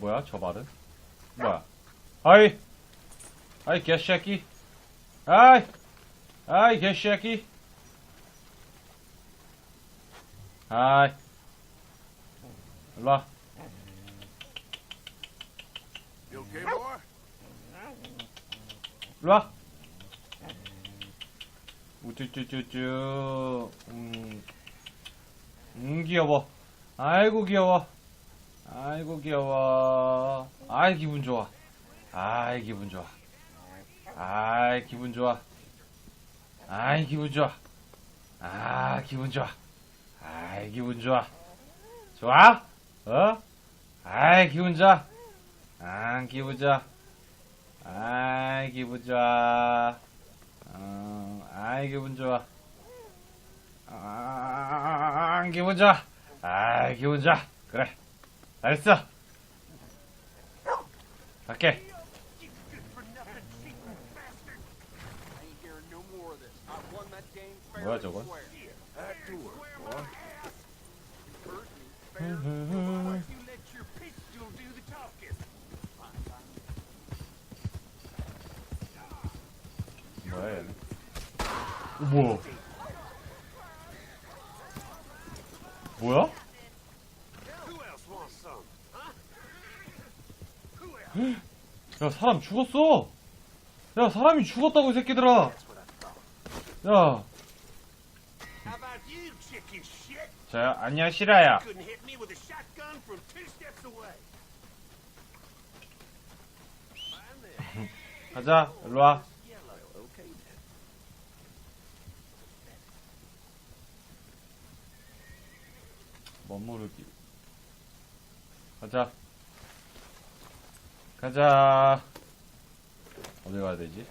뭐야 저 말은? 뭐야? 아이! 아이 개새끼! 아이! 아이 개새끼! 아이! 일로와? 일로와. 우쭈쭈쭈쭈. 음, 음 귀여워. 아이고 귀여워 아이고 귀여워 아이 기분 좋아 아이 기분 좋아 아이 기분 좋아 아이 기분 좋아 아 기분 좋아 아이 기분 좋아 좋아? 어? 아이 기분 좋아 아 기분 좋아 아이 기분 좋아 어, 아이 기분 좋아 아 기분 좋아 아이 기분 좋아 그래 잘했어 갈게 뭐야, 저건? 뭐야 얘는 우와 뭐야? 야 사람 죽었어 야 사람이 죽었다고 이 새끼들아. 야? 자, 안녕 시라야. 가자 okay then. 머무르기 가자 가자 어디 가야 되지?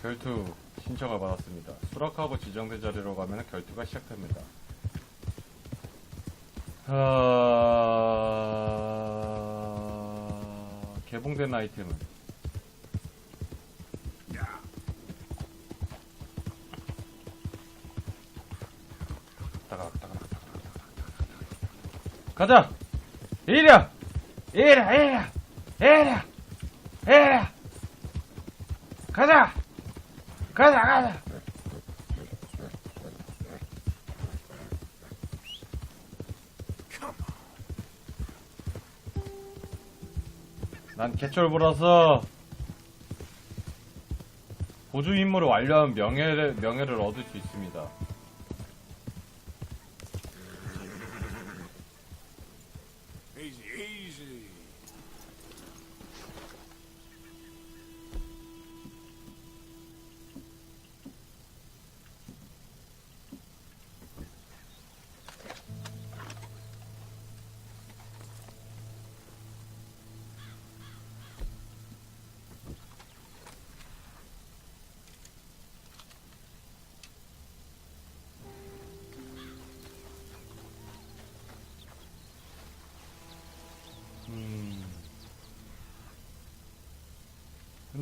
결투 신청을 받았습니다. 수락하고 지정된 자리로 가면 결투가 시작됩니다. 아... 개봉된 아이템은 가자! 이리야! 이리야! 이리야! 이리야! 이리야! 가자! 가자, 가자! 난 개철부라서 보조 임무를 완료하면 명예를, 명예를 얻을 수 있습니다.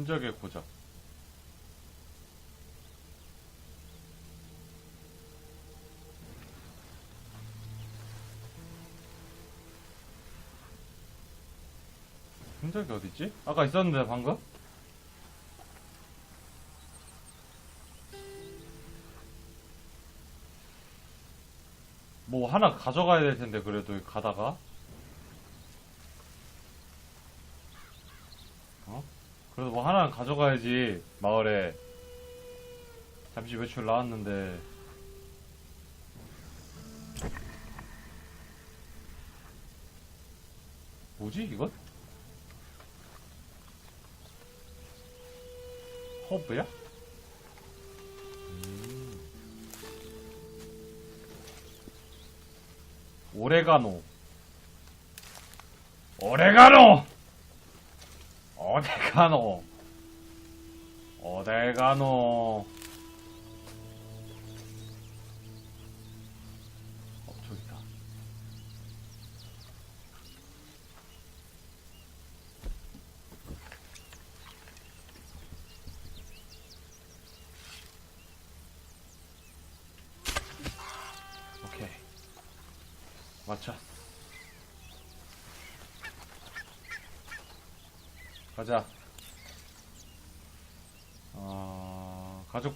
흔적의 고작. 흔적이 어딨지? 아까 있었는데 방금? 뭐 하나 가져가야 될 텐데 그래도 가다가 어? 그래도 뭐 하나 가져가야지 마을에 잠시 외출 나왔는데 뭐지 이건? 허브야? 음. 오레가노 오레가노 어딜 가노? 어딜 가노?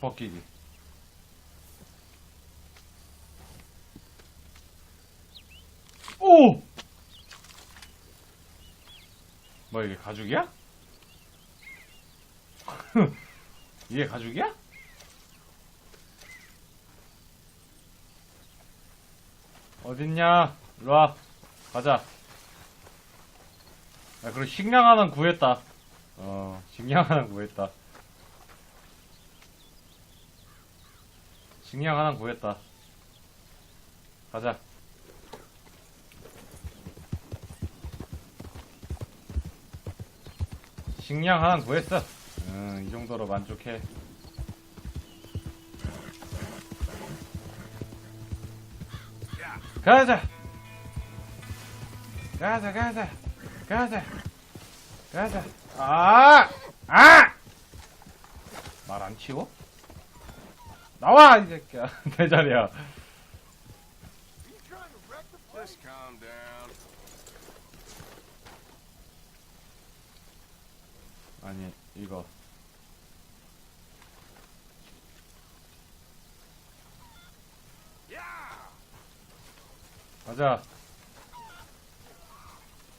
벗기기. 오! 뭐 이게 가죽이야? 이게 가죽이야? 어딨냐? 일로와. 가자. 야, 그리고 식량 하나 구했다. 어, 식량 하나 구했다. 식량 하나 구했다. 가자. 식량 하나 구했어. 응, 이 정도로 만족해. 가자! 가자, 가자! 가자! 가자! 아! 아! 말 안 치워? 나와, 이 새끼야. 내 자리야. Just calm down. 아니, 이거. Yeah! 가자.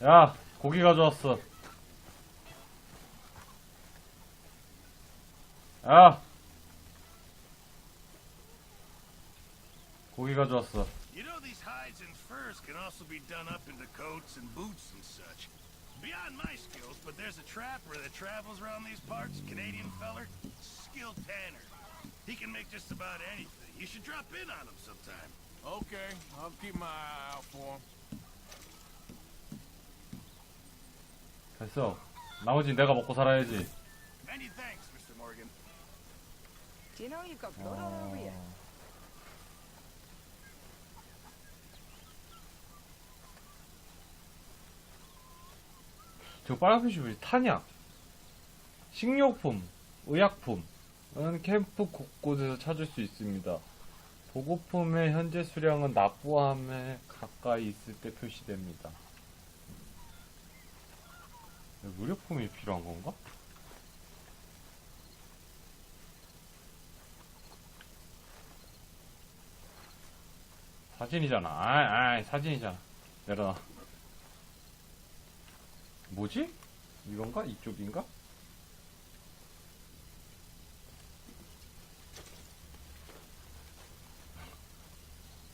야, 고기 가져왔어. 야! 고기 가져왔어. You know these hides and furs can also be done up into coats and boots and such. Beyond my skills, but there's a trapper that travels around these parts, Canadian feller, skilled tanner. He can make just about anything. You should drop in on him sometime. Okay, I'll keep my eye out for him. 됐어. 나머지 내가 먹고 살아야지. Many thanks, Mr. Morgan. Do you know you've got blood all over you? 저 빨간 표시 뭐지? 탄약, 식료품, 의약품은 캠프 곳곳에서 찾을 수 있습니다. 보급품의 현재 수량은 납부함에 가까이 있을 때 표시됩니다. 의료품이 필요한 건가? 사진이잖아. 아, 아, 사진이잖아. 내려놔. 뭐지? 이건가? 이쪽인가?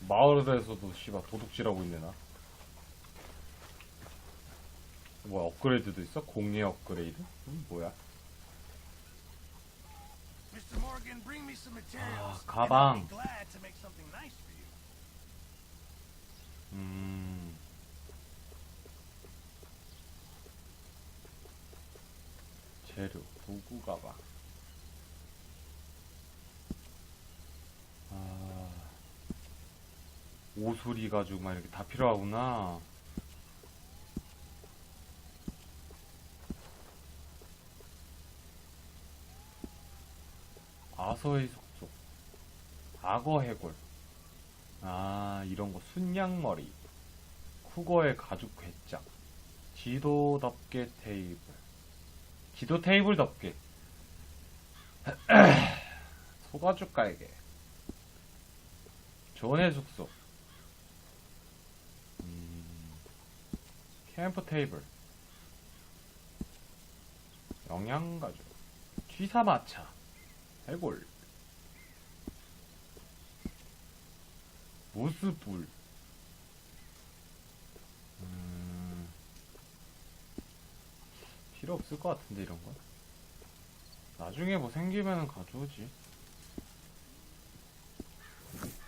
마을에서도 씨발 도둑질하고 있네 나. 뭐야 업그레이드도 있어? 공예 업그레이드? 음, 뭐야? Ah, 가방. and I'll be glad to make something nice for you. 음. 재료, 도구 가방. 아. 오소리 가지고 막 이렇게 다 필요하구나. 아서의 속속. 악어 해골. 아, 이런 거 순양머리. 쿠거의 가죽 괴짝. 지도 덮개 테이블. 지도 테이블 덮개. 소가죽 깔개. 전의 숙소. 음, 캠프 테이블. 영양가죽. 취사마차. 해골. 무스불. 필요 없을 것 같은데 이런 건. 나중에 뭐 생기면은 가져오지.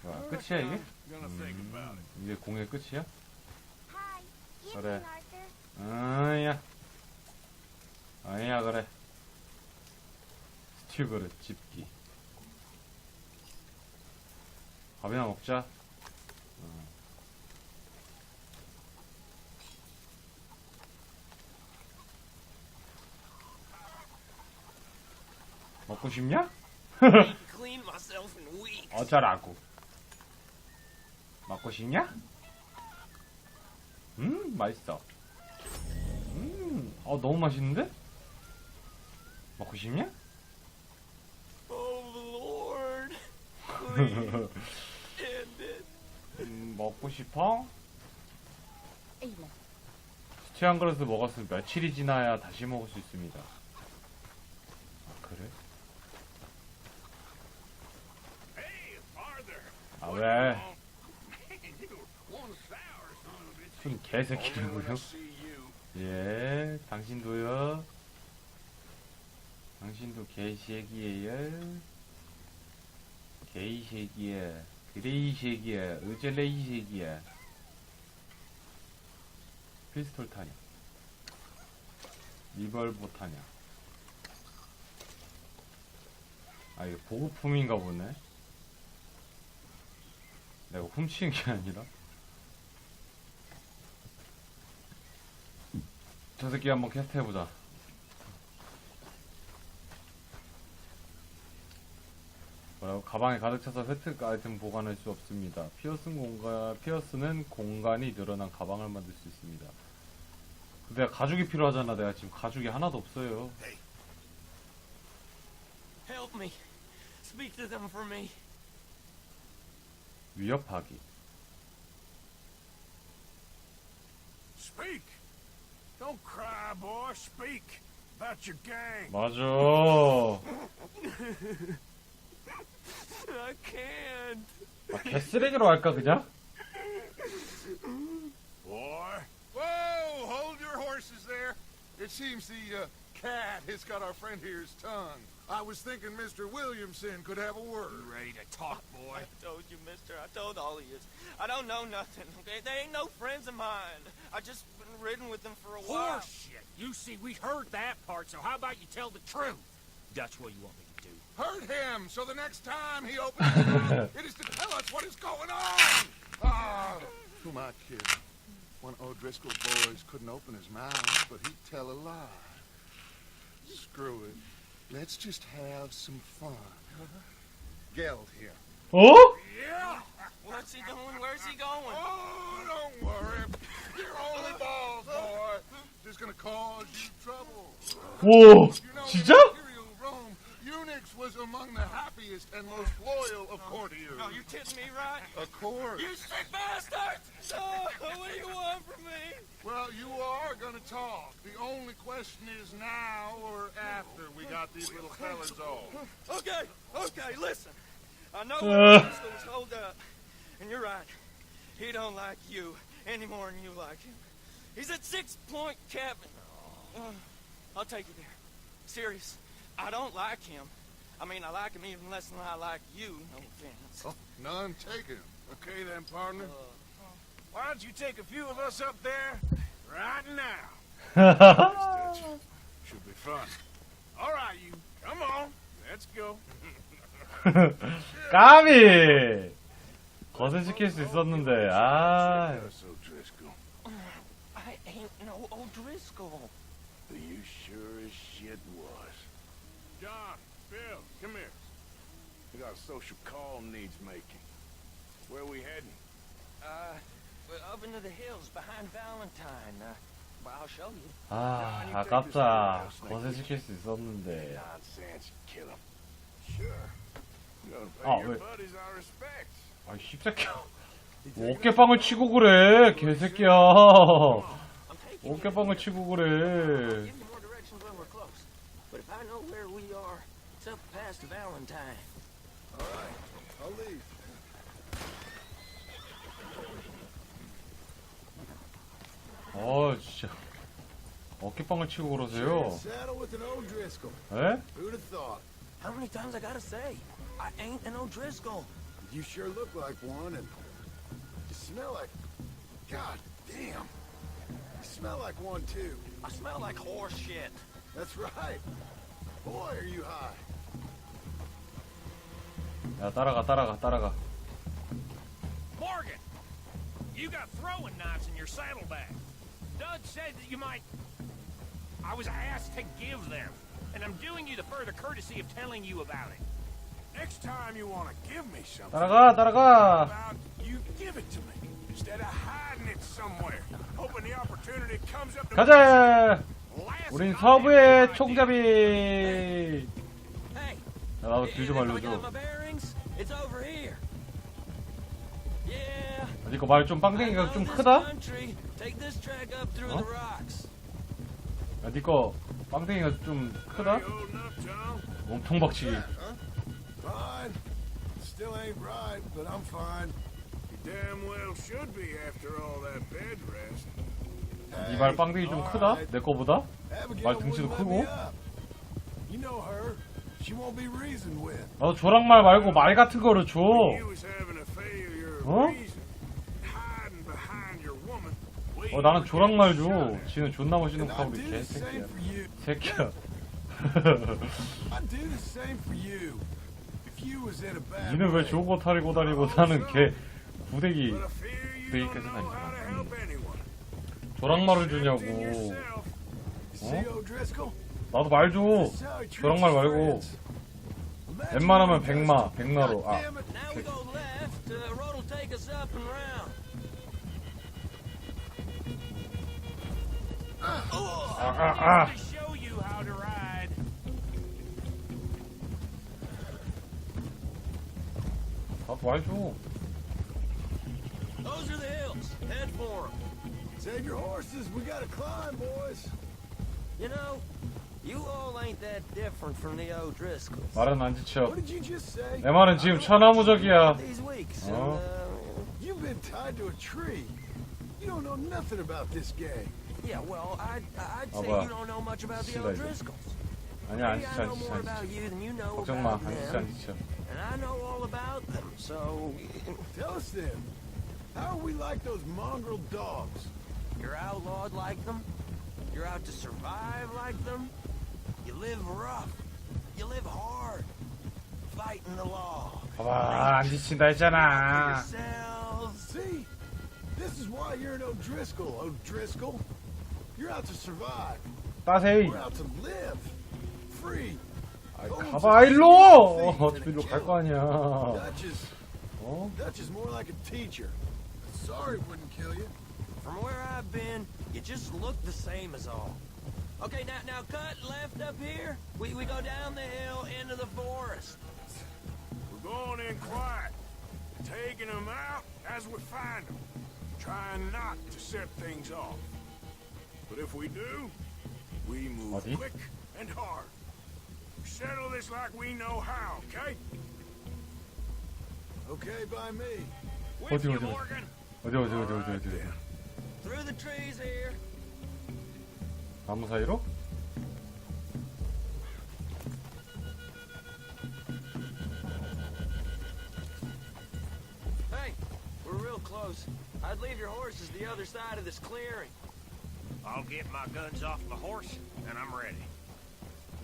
뭐야 끝이야 이게? 음, 이게 공의 끝이야? Arthur. 아야. 아야 그래. 스튜 그릇 집기. 밥이나 먹자. 먹고 싶냐? 어쩌라고. 먹고 싶냐? 음, 맛있어. 음, 어, 너무 맛있는데? 먹고 싶냐? 음, 먹고 싶어? 수치 한 그릇을 먹었으면 며칠이 지나야 다시 먹을 수 있습니다. 아, 그래? 아, 왜? 순 개새끼라고요? 예, 당신도요. 당신도 개새끼예요. 개이새끼예. 그레이새끼예. 어젤레이새끼예. 피스톨 타냐. 리벌버 타냐. 아, 이게 보급품인가 보네. 내가 훔치는 게 아니라. 저 새끼 한번 캐스트 해보자. 뭐라고? 가방에 가득 차서 획득 아이템 보관할 수 없습니다. 피어스 공간, 피어스는 공간이 늘어난 가방을 만들 수 있습니다. 내가 가죽이 필요하잖아. 내가 지금 가죽이 하나도 없어요. Help me. Speak to them for me. 위협하기. Speak. Don't cry, boy. Speak about your gang. 맞아. I can't. 아, 개쓰레기로 할까 그냥? Boy. Whoa! Hold your horses there. It seems the uh, cat has got our friend here's tongue. I was thinking Mr. Williamson could have a word. You ready to talk, boy? I told you, mister. I told all of you. I don't know nothing, okay? They ain't no friends of mine. I just been ridden with them for a while. Horseshit. You see, we heard that part, so how about you tell the truth? That's what you want me to do? Hurt him, so the next time he opens his mouth, it is to tell us what is going on. Ah, who am I kidding? One of O'Driscoll's boys couldn't open his mouth, but he'd tell a lie. Screw it. Let's just have some fun. Uh-huh. Geld here. Oh? Yeah. What's he doing? Where's he going? Oh, don't worry. You're only balls, boy. Just gonna cause you trouble. Whoa. You know, 진짜? In Unix was among the happiest and most loyal of courtiers. Oh, you kidding me, right? Of course. You sick bastard! Oh, what do you want from me? Well, you are gonna talk. The only question is now or after we got these little fellas off. Okay, okay, listen. I know Uh. where Driscoll's hold up. And you're right. He don't like you any more than you like him. He's at Six Point Cabin. Uh, I'll take you there. Serious. I don't like him. I mean, I like him even less than I like you. No offense. Oh, none taken. Okay then, partner. Uh, Why don't you take a few of us up there right now? Should be fun. All right, you. Come on. Let's go. 까비! 거세시킬 수 있었는데, 아. Yes, O'Driscoll. I ain't no O'Driscoll. You sure as shit was. John, Bill, come here. We got a social call needs making. Where we heading? Uh, well, up into the hills behind Valentine. Uh, well, I'll show you. 아, 아깝다. 거세시킬 수 있었는데. Nonsense. Kill him. Sure. You gotta Oh, pay your wait. buddies our respects. 아, 씹새끼야. 뭐 어깨빵을 치고 그래, 개새끼야. I'm taking you. 어깨빵을 치고 그래. give you it's up past Valentine. I'll leave. 어, 진짜. 어깨빵을 치고 그러세요. Saddle with an O'Driscoll. 에? Who'd have thought? How many times I gotta say? I ain't an O'Driscoll. You sure look like one, and you smell like. God damn. You smell like one too. I smell like horse shit. That's right. Boy, are you high. 야, 따라가, 따라가, 따라가. Morgan, you got throwing knives in your saddlebag. Dud said that you might. I was asked to give them, and I'm doing you the further courtesy of telling you about it. Next time you want to give me something, 따라가, 따라가. about you give it to me. Instead of hiding it somewhere, hoping the opportunity comes up to 가자! blast 우린 off 서부의 everybody. 총잡이! Hey, 야, 나도 길 좀 알려줘. It's over here. Yeah. 아, 니거 말좀 I 빵댕이가 좀 크다? country. Take this track up through the rocks. 야, 니거 빵댕이가 좀 크다? 몸통 박치기. Fine. Still ain't right, but I'm fine. You damn well should be after all that bed rest. 니말 빵댕이 좀 크다? 내 거보다? 말 등치도 크고? You know her. 나도 조랑말 말고 말 같은 거를 줘. Woman. 어, 나는 조랑말 줘. 지는 존나 멋있는 하고 you. 새끼야. Bad 니는 왜 way, 좋은 거 타리고 다니고 나는 개 to help anyone. 조랑말을 주냐고. yourself. 나도 말 줘. 조랑말 his 말고. 웬만하면 백마, 백마로. 아. Uh. 아, 아, 아. 나도 말 줘. Those are the hills. Head for 'em. Save your horses. We gotta climb, boys. You know, you all ain't that different from the O'Driscolls. 말은 안 지쳐. What did you just say? 내 말은 지금 천하무적이야. These weeks, and, Oh. uh, You've been tied to a tree. You don't know nothing about this gang. yeah, well, I'd, I'd Oh, say well. you don't know much about the Should I do? O'Driscolls. 아니야, 안 Maybe I 지쳐, 안 know 지쳐, more 안 about 지쳐. you than you know 걱정 마, about 안 지쳐, them, 안 지쳐. and I know all about them. So Tell us then. How are we like those mongrel dogs? you're outlawed like them. You're out to survive like them. You live rough. You live hard, fighting the law. 봐봐, 안 지친다 했잖아. Yourselves. See? This is why you're an O'Driscoll, O'Driscoll. You're out to survive. 따세이. We're out to live. Free. 아, 가봐, 일로! 어차피 일로 갈 거 아니야. Duchess. 어? Dutch is more like a teacher. Sorry wouldn't kill you. From where I've been, you just look the same as all. Okay, now now cut left up here. We we go down the hill into the forest. We're going in quiet, taking them out as we find them, trying not to set things off. But if we do, we move 어디? quick and hard. We settle this like we know how, okay? Okay by me. With 어디, you, 어디, 어디. Morgan. 어디, 어디, 어디, 어디, 어디, 어디. Through the trees here. 나무 사이로? Hey, we're real close. I'd leave your horses the other side of this clearing. I'll get my guns off my horse, and I'm ready.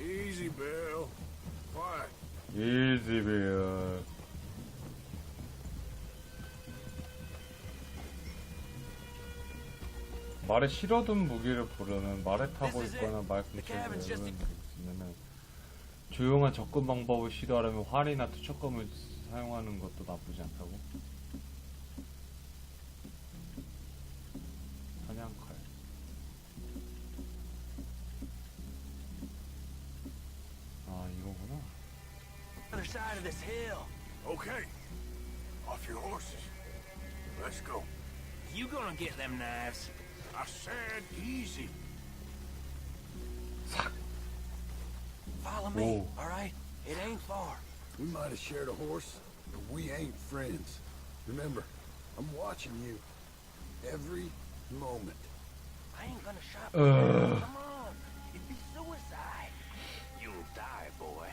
Easy, Bill. Quiet. 이지 말에 실어둔 무기를 부르는 말에 타고. 있거나 말 The 근처에 cabin's just 내려오는 있으면 조용한 접근 방법을 시도하려면 활이나 투척검을 사용하는 것도 나쁘지 않다고? 사냥칼 아 이거구나 Other side of this hill. Okay. Off your horses. Let's go. You gonna get them knives? I said easy. Follow me, Whoa. all right? It ain't far. We might have shared a horse, but we ain't friends. Remember, I'm watching you. Every moment. I ain't gonna shop. Ugh. Come on, it'd be suicide. You'll die, boy.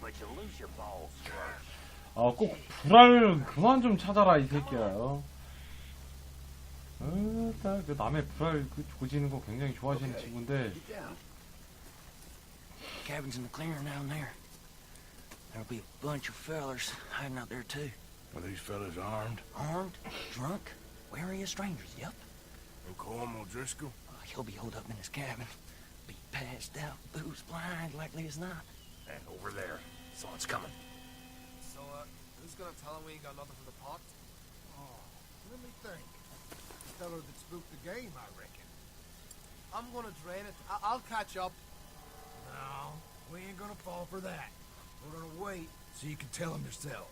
But you'll lose your balls first. 아 꼭 불알 그만 좀 찾아라 이 새끼야 어? 어, 딱그 남의 불알 그 조지는 거 굉장히 좋아하시는 Okay. 친구인데 Get down. Cabin's in the clearing down there. There'll be a bunch of fellers hiding out there too. Are these fellas armed? Armed, drunk, wary of strangers. Yep. Colm O'Driscoll? Uh, he'll be holed up in his cabin. Be passed out, booze blind, likely as not. And over there. Someone's coming. So, uh, who's gonna tell him we ain't got nothing for the pot? Let me think. fellow that spooked the game, I reckon. I'm gonna drain it. I- will catch up. No, we ain't gonna fall for that. We're gonna wait so you can tell him yourself.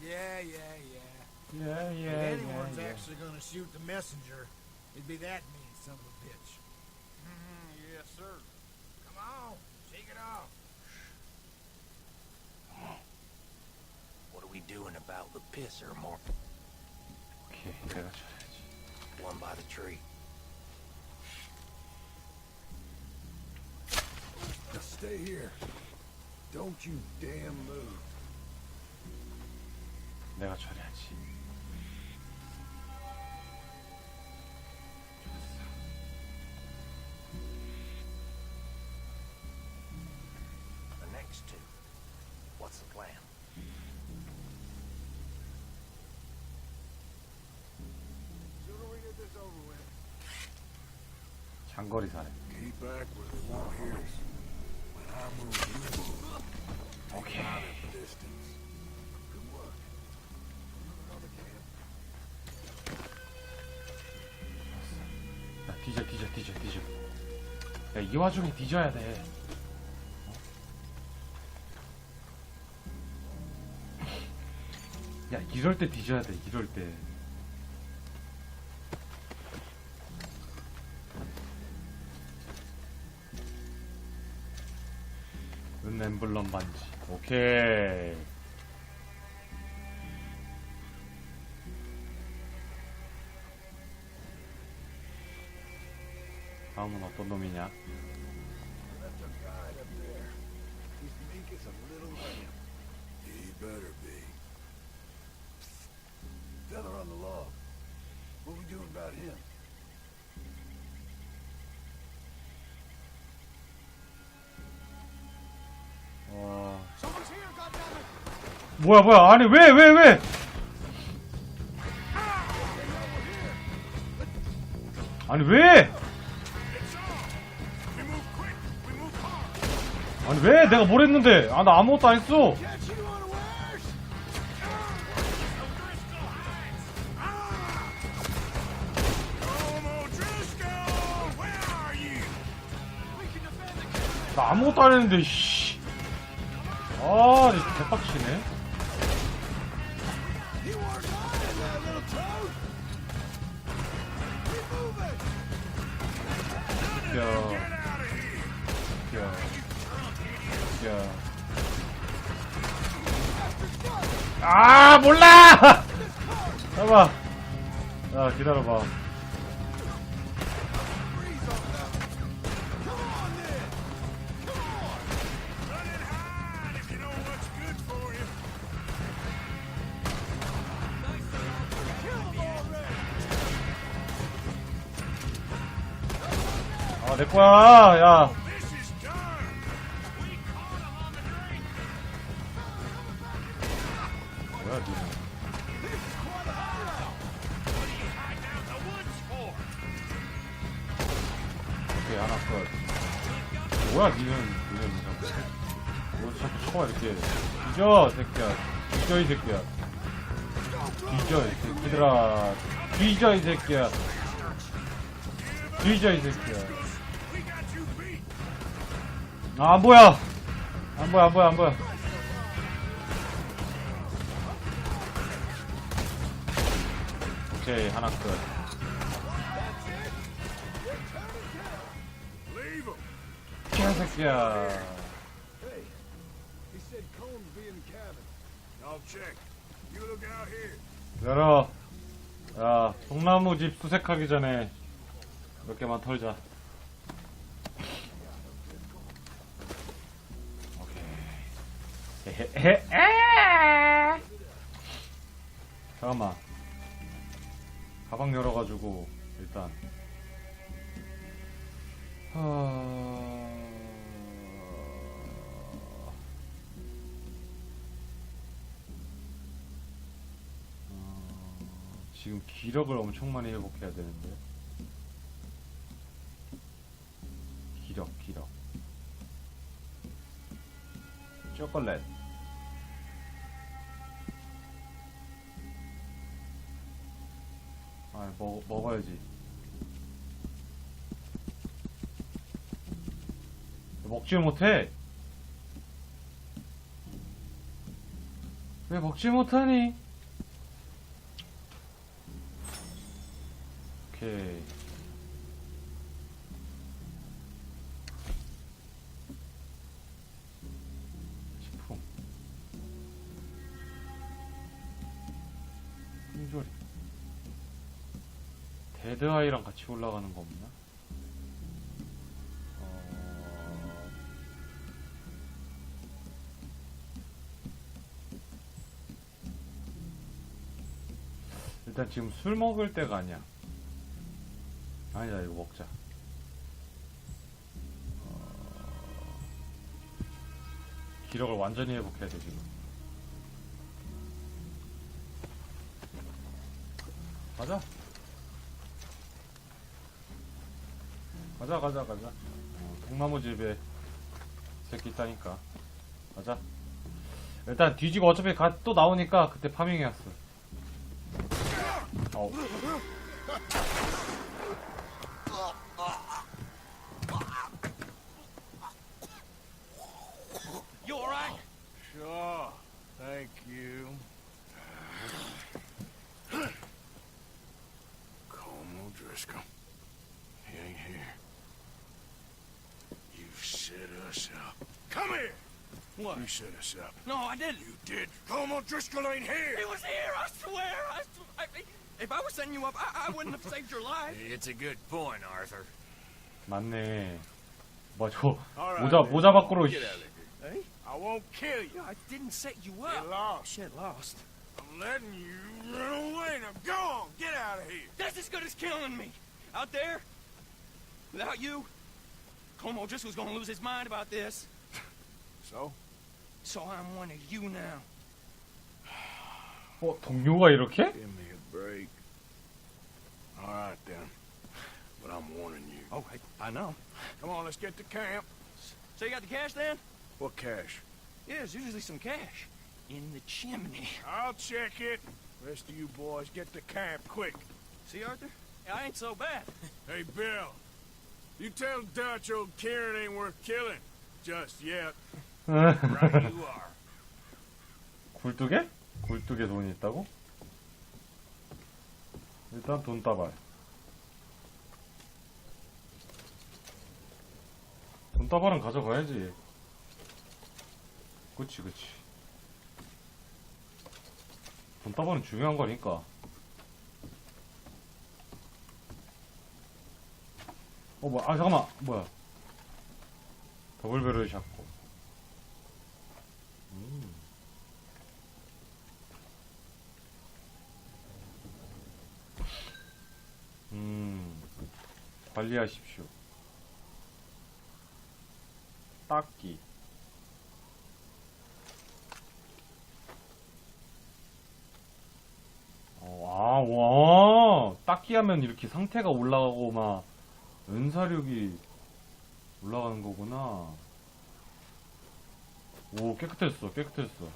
Yeah, yeah, yeah. Yeah, yeah. If anyone's yeah, yeah. actually gonna shoot the messenger, it'd be that mean son of a bitch. Mm, yes, sir. Come on, take it off. What are we doing about the pisser, more? Okay, gotcha One by the tree. Just stay here. Don't you damn move. 내가 처리하지. 장거리 move. 오케이. 야, 뒤져, 뒤져, 뒤져, 뒤져. 야, 이 와중에 뒤져야 돼. 어? 야, 이럴 때 뒤져야 돼, 이럴 때. 엠블럼 반지. 오케이. 다음은 어떤 놈이냐? 뭐야 뭐야 아니 왜왜 왜? 아니 왜? 아니 왜 내가 뭘 했는데? 아 나 아무것도 안 했어. 나 아무것도 안 했는데 씨. 아, 진짜 개빡치네. 아 몰라. 봐봐. 야 기다려봐. In the woods for? 오케이 하나 끝. 뭐야 니는 니는 자꾸 뭐 자꾸 쳐봐 이렇게 뒤져 새끼야. 뒤져 이 새끼야. 뒤져 이 새끼들아. 뒤져 이 새끼야. 뒤져 이 새끼야 아, 안 보여 안 보여 안 보여 안 보여 오케이 하나 끝. 개새끼야. 열어 야 동나무 집 수색하기 전에 몇 개만 털자 에헤헤 가방 열어가지고 일단. 하... 어, 지금 기력을 엄청 많이 회복해야 되는데 기력 초콜릿 아, 먹, 먹어야지. 먹질 못해. 왜 먹질 못하니? 오케이. 데드아이랑 같이 올라가는 거 없나? 어... 일단 지금 술 먹을 때가 아니야. 아니다, 이거 먹자. 어... 기력을 완전히 회복해야 돼, 지금. 가자. 가자, 가자, 가자. 어, 통나무 집에 새끼 있다니까. 가자. 일단 뒤지고 어차피 가, 또 나오니까 그때 파밍해왔어. 어우. You alright? Sure. Thank you. Como Driscoll. us up. Come here! What? You set us up. No, I didn't. You did. Como Driscoll ain't here! He was here, I swear. I, s- I- if I was setting you up, I, I wouldn't have saved your life. It's a good point, Arthur. 맞네. 뭐, 저, All right, 모자, then. 모자 밖으로, Get 씨. out of here. Hey? I won't kill you. I didn't set you Get up. lost. Shit, lost. I'm letting you run away. Now go on. Get out of here. That's as good as killing me. Out there, without you, Como just was gonna lose his mind about this. So? So I'm one of you now. 어, 동료가 이렇게? Give me a break. All right, then. But I'm warning you. Oh, I, I know. Come on, let's get to camp. So you got the cash then? What cash? Yeah, there's usually some cash in the chimney. I'll check it. Rest of you boys, get to camp quick. See, Arthur? I ain't so bad. Hey, Bill. You tell Dutch old Kieran ain't worth killing. Just yet. Right you are. 굴뚝에? 굴뚝에 돈이 있다고? 일단 돈 따발. 돈 따발은 가져가야지. 그치, 그치. 돈 따발은 중요한 거니까. 어, 뭐야. 아, 잠깐만. 뭐야. 더블베럴 샷고. 음. 음, 관리하십시오. 닦기. 어, 아, 와, 닦기 하면 이렇게 상태가 올라가고 막 은사력이 올라가는 거구나. 오, 깨끗했어, 깨끗했어. 오,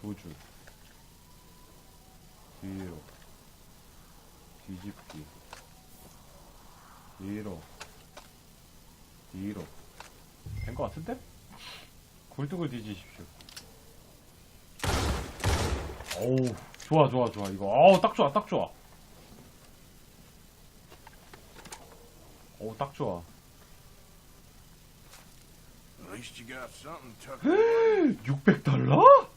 조줄. 뒤로 뒤집기 뒤로 뒤로 된 것 같은데? 굴뚝을 뒤지십시오 어우 좋아 좋아 좋아 이거 어우 딱 좋아 딱 좋아 어우 딱 좋아 At least you got something tucked away. 600달러?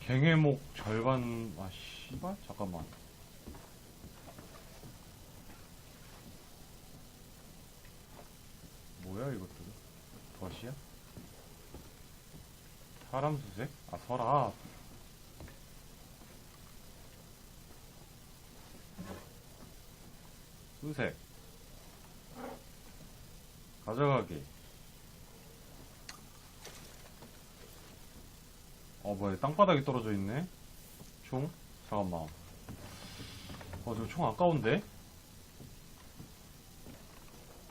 갱해목 절반 아 씨발 잠깐만 뭐야 이것들 덫이야? 사람 수색? 아 서랍 수색 가져가기 어 뭐야 땅바닥에 떨어져 있네 총? 잠깐만 어저총 아까운데?